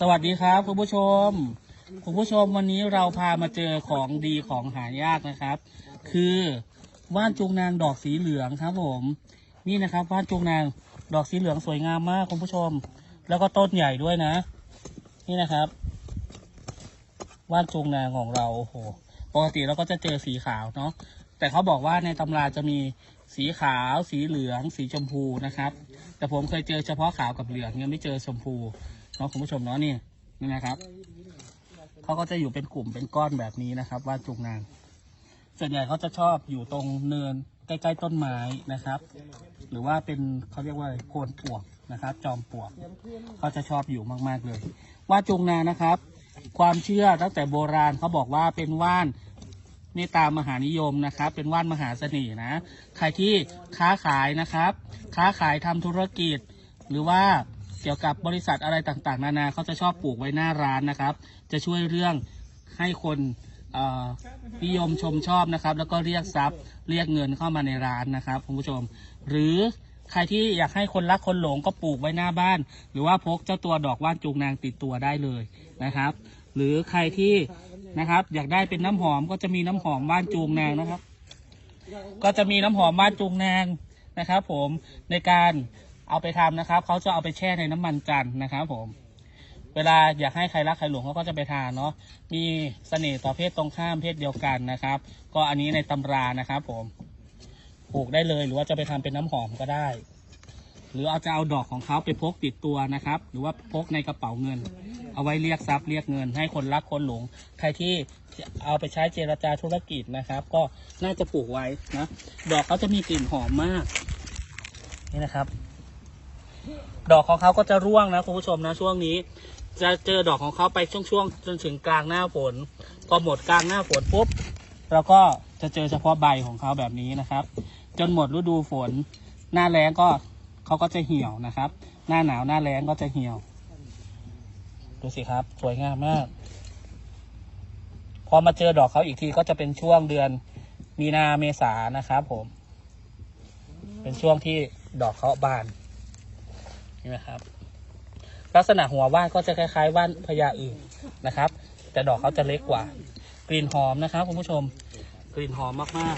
สวัสดีครับคุณผู้ชม คุณผู้ชมวันนี้เราพามาเจอของดีของหายากนะครับ คือว่านจูงนางดอกสีเหลืองครับผม นี่นะครับว่านจูงนางดอกสีเหลืองสวยงามมากคุณผู้ชม แล้วก็ต้นใหญ่ด้วยนะ นี่นะครับ ว่านจูงนางของเราโอ้โหปกติเราก็จะเจอสีขาวเนาะ แต่เขาบอกว่าในตำราจะมีสีขาว สีเหลือง สีชมพูนะครับ แต่ผมเคยเจอเฉพาะขาวกับเหลืองยังไม่เจอชมพูเนาะคุณผู้ชมเนาะนี่นี่นะครับเขาก็จะอยู่เป็นกลุ่มเป็นก้อนแบบนี้นะครับว่านจูงนางส่วนใหญ่เขาจะชอบอยู่ตรงเนินใกล้ๆต้นไม้นะครับ หรือว่าเป็นเขาเรียกว่าโคนปวกนะครับ จอมปวกเขาจะชอบอยู่มากๆเลย ว่านจูงนางนะครับ ความเชื่อตั้งแต่โบราณเขาบอกว่าเป็นว่าน เมตตามหานิยมนะครับ เป็นว่านมหาเสน่ห์นะใครที่ค้าขายนะครับ ค้าขายทำธุรกิจ หรือว่าเกี่ยวกับบริษัทอะไรต่างๆ นานาเขาจะชอบปลูกไว้หน้าร้านนะครับ จะช่วยเรื่องให้คนนิยมชมชอบนะครับ แล้วก็เรียกทรัพย์เรียกเงินเข้ามาในร้านนะครับคุณผู้ชม หรือใครที่อยากให้คนรักคนหลงก็ปลูกไว้หน้าบ้าน หรือว่าพกเจ้าตัวดอกว่านจูงนางติดตัวได้เลยนะครับ หรือใครที่ นะครับ อยากได้เป็นน้ำหอมก็จะมีน้ำหอมว่านจูงนางนะครับ ก็จะมีน้ำหอมว่านจูงนางนะครับ ผมในการเอาไปทำนะครับเขาจะเอาไปแช่ในน้ำมันจันทร์นะครับ ผม เวลาอยากให้ใครรักใครหลงเขาก็จะไปทานเนาะมีเสน่ห์ต่อเพศตรงข้ามเพศเดียวกันนะครับ ก็อันนี้ในตำรานะครับ ผมปลูกได้เลยหรือว่าจะไปทำเป็นน้ำหอมก็ได้ หรือเอาจะเอาดอกของเขาไปพกติดตัวนะครับ หรือว่าพกในกระเป๋าเงิน เอาไว้เรียกทรัพย์เรียกเงิน ให้คนรักคนหลง ใครที่เอาไปใช้เจรจาธุรกิจนะครับ ก็น่าจะปลูกไว้นะดอกเขาจะมีกลิ่นหอมมากนี่นะครับ ดอกของเขาก็จะร่วงนะคุณผู้ชมนะช่วงนี้ จะเจอดอกของเขาไปช่วงๆจนถึงกลางหน้าฝนพอหมดกลางหน้าฝนปุ๊บเราก็จะเจอเฉพาะใบของเขาแบบนี้นะครับ จนหมดฤดูฝน หน้าแล้งก็เขาก็จะเหี่ยวนะครับ หน้าหนาวหน้าแล้งก็จะเหี่ยว ดูสิครับ สวยงามมาก พอมาเจอดอกเขาอีกทีก็จะเป็นช่วงเดือน มีนาเมษานะครับผม เป็นช่วงที่ดอกเขาบานนี่นะครับ ลักษณะหัวว่านก็จะคล้ายๆว่านพญาอื่นนะครับ แต่ดอกเขาจะเล็กกว่า กลิ่นหอมนะครับคุณผู้ชม กลิ่นหอมมาก